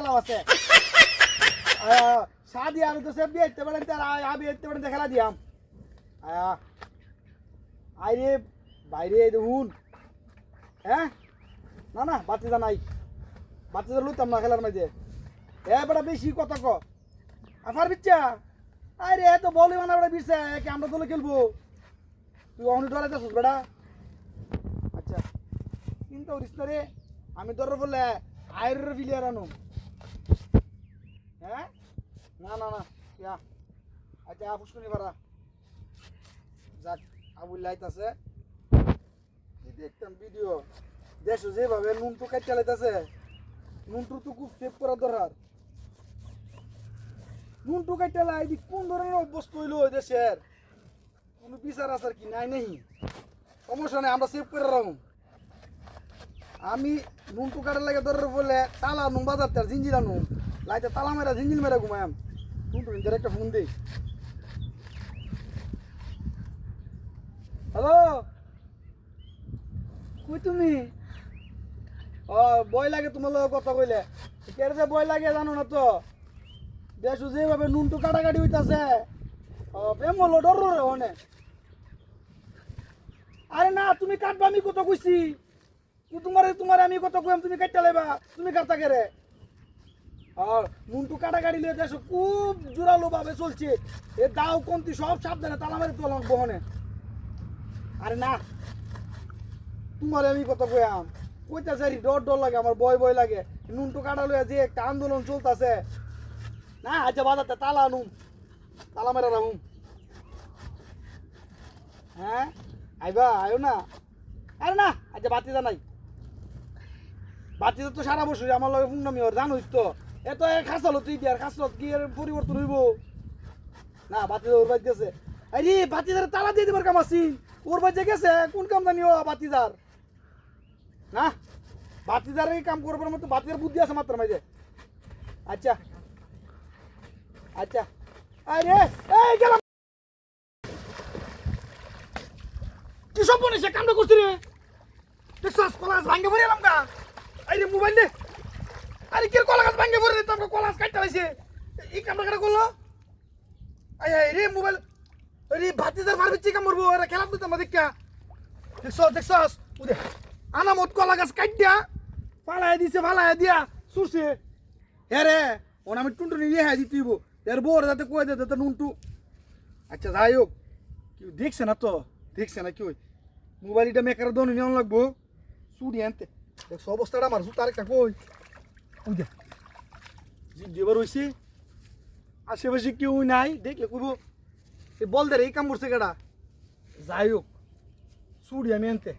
আলাপ আছে। তো পারেন তার হতে পারেন খেলা দিয়াম আইরে বাইরে হ্যাঁ? না না, বাচ্চা নাই। লুতাম না খেলার মাঝে। এ বেশি কথা ক। আফার বিচ্ছা? আরে এ তো বলি মানে বেটা বিরছে আমরা তোলে খেলব। তুই অনেক ডরাইতে আসছিস বেটা। আচ্ছা কিন্তু না আমি তোর বললে আয়ের বিলিয়ার আনো। হ্যাঁ? না না না, ইয়া। আচ্ছা পুষ্কনি ভাড়া যাক আবুল লাইট আছে। কি দেখতাম ভিডিও। দেশো যেভাবে নুনটু কাটতে লাইতাছে, নুনটু তো খুব সেভ করা দরকার। নুনটু কাটতে লাই কোন ধরনের অভ্যস্ত হইল দেশের? কোনো বিচার আসার কি নাই নেই। সমস্যা নেই, আমরা সেভ করে রাখুন আমি নুনটু কাটার লাগে ধরে বলে তালা নুন বাজার তার জিঞ্জির আনু। লাইতে তালা মেরা জিঞ্জিল মেরা ঘুমায়াম। নুনটু নিজের একটা ফোন দিই। হ্যালো? কই তুমি? ও বয় লাগে তোমার লগে কথা কইলে। কের যে বয় লাগে জানো না তো? দেশু যেভাবে নুনটু কাটাকাটি হইতাছে। ও প্রেম হলো ডর রে অনে আরে না তুমি কাটবা আমি কত কইছি? তোমার তোমার আমি কত কইম, তুমি কাটতে লাইবা, তুমি কাটতা কেরে? আর নুনটু কাটাকাটি লিয়ে দেশো খুব জোরালো ভাবে চলছে। এ দাও কমতি সব সাবধানে তালা মারি তোলাম বহনে আরে না, তোমার আমি কত কইয়াম? কইতাছে রে ডর ডর লাগে, আমার ভয় ভয় লাগে। নুনটু কাটা লইয়া যে একটা আন্দোলন চলতেছে। না আচ্ছা বাজাতে তালা নুন তালা মেরা রাখুন হ্যাঁ আইবা, আয়ো না। আরে না আচ্ছা বাতি নাই বাতি তো সারা বছর আমার লগে পূর্ণমী ওর জানোই তো। এত খাসালো তুই দিয়ার খাসলত কি এর পরিবর্তন হইব? না বাতি ওর বাড়ি গেছে। আরে বাতিদার তালা দিয়ে দিবার কাম আছি। ওর বাড়ি গেছে, কোন কাম জানি ও বাতিদার? না, বাতিদার এই কাম করবার মতো বাতিদার বুদ্ধি আছে মাত্র মাঝে আচ্ছা। আচ্ছা। আরে এই গেলাম। কি সব বনিস কামটা করছি রে দেখছাস, কলাস ভাঙ্গে পড়ে এলাম গা। আরে মোবাইল দে আরে কি কলা গাছ ভাঙ্গে পড়ে তো আমরা কলাস কাটতে লাইছে এই কামটা কেটে করল? আই আই রে মোবাইল। আরে ভাতিজার মার বিচ্ছি কাম করব এরা খেলা দিতে আমাদের দেখা দেখছস দেখছস? উদে আনা মত কলা গাছ কাট দিয়া ফালাই দিছে ফালাই দিয়া সুরছে হ্যাঁ রে ওন আমি টুনটুনি দিয়ে হ্যাঁ দিতে দিব এর বোর যাতে কয়ে দে, যাতে নুনটু। আচ্ছা যাই হোক। কেউ দেখছে না তো? দেখছে না কেউ? মোবাইলটা মেকার দোন নিয়ন লাগবো। চুরি আনতে। দেখ অবস্থাটা আমার জুতার একটা কই? ওই দেখ দিয়ে রয়েছে আশেপাশে কেউ নাই, দেখলে কইব এই বল দে এই কাম করছে কেডা? যাই হোক চুড়ি আমি আনতে।